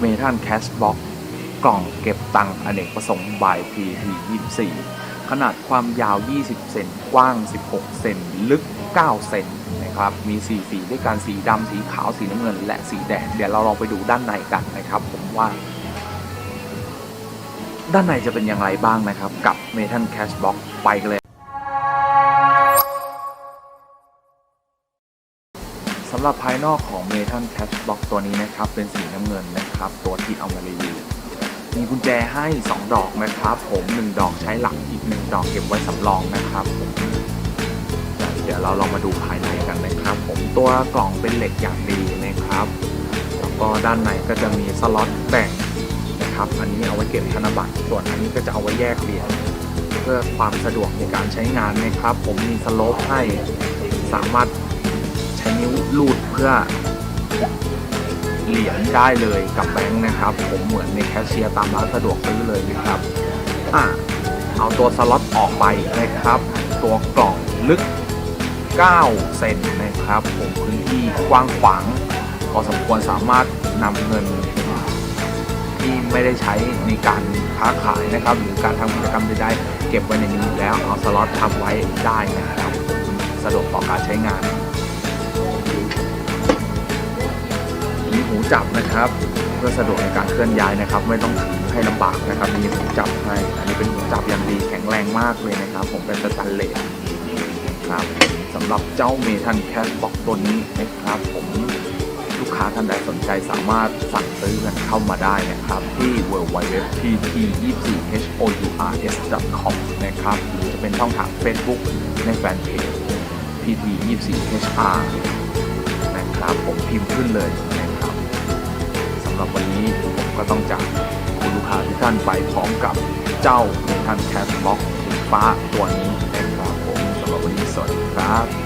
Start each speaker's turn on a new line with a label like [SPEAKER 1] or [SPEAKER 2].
[SPEAKER 1] เมทัลแคชบ็อกกล่องเก็บตังค์อเนกประสงค์บาย PT 24 ขนาดความยาว 20 เซน กว้าง 16 เซน ลึก 9 เซนนะครับ มี 4 สีด้วยกัน สีดำ สีขาว สีน้ำเงิน และสีแดง เดี๋ยวเราลองไปดูด้านในกันนะครับ ผมว่า ด้านในจะเป็นอย่างไรบ้างนะครับ กับ Metal Cash Box ไปกันเลย สำหรับภายนอกของ Metal Cash Box ตัวนี้นะครับ เป็นสีน้ำเงินนะครับ ตัวที่เอามารีวิวมีกุญแจให้ 2 ดอกนะครับ ผม 1 ดอกใช้หลักอีก 1 ดอกเก็บไว้สำรองนะครับผมเดี๋ยวเราลองมาดูภายในกันนะครับ ผมตัวกล่องเป็นเหล็กอย่างดีนะครับแล้วก็ด้านในก็จะมีสล็อตแบ่งนะครับ อันนี้เอาไว้เก็บธนบัตรส่วนอันนี้ก็จะเอาไว้แยกเหรียญเพื่อความสะดวกในการใช้งานนะครับ ผมมีสโลปให้สามารถ ช้นิ้วลูดเพื่อเหรียญได้เลยกับแบงค์นะครับ ผมเหมือนในแคชเชียร์ตามร้านสะดวกซื้อเลยนะครับอะเอาตัวสล็อตออกไปนะครับ ตัวกล่องลึก 9 เซนนะครับ ผมพื้นที่กว้างขวางพอสมควรสามารถนำเงินที่ไม่ได้ใช้ในการค้าขายนะครับ หรือการทำกิจกรรมใดๆเก็บไว้ในนี้แล้วเอาสล็อตทำไว้ได้นะครับ สะดวกต่อการใช้งาน หูจับนะครับเพื่อสะดวกในการเคลื่อนย้ายนะครับ ไม่ต้องถือให้ลำบากนะครับมีหูจับให้อันนี้เป็นหูจับอย่างดีแข็งแรงมากเลยนะครับ ผมเป็นสแตนเลสครับสำหรับเจ้าเมทันแคสบ็อกตัวนี้นะครับ ผมลูกค้าท่านใดสนใจสามารถสั่งซื้อกันเข้ามาได้นะครับ ที่ w w w p t 2 4 h o u r s com นะครับหรือจะเป็นช่องทาง Facebook ในแฟนเพจ pt 2 4 hr นะครับ ผมพิมพ์ขึ้นเลย หรับวันนี้ผมก็ต้องจากคุณลูกค้าทุกท่านไปพร้อมกับเจ้าเมทันแคสบ็อกสีฟ้าตัวนี้นะครับผมสำหรับวันนี้สวัสดีครับ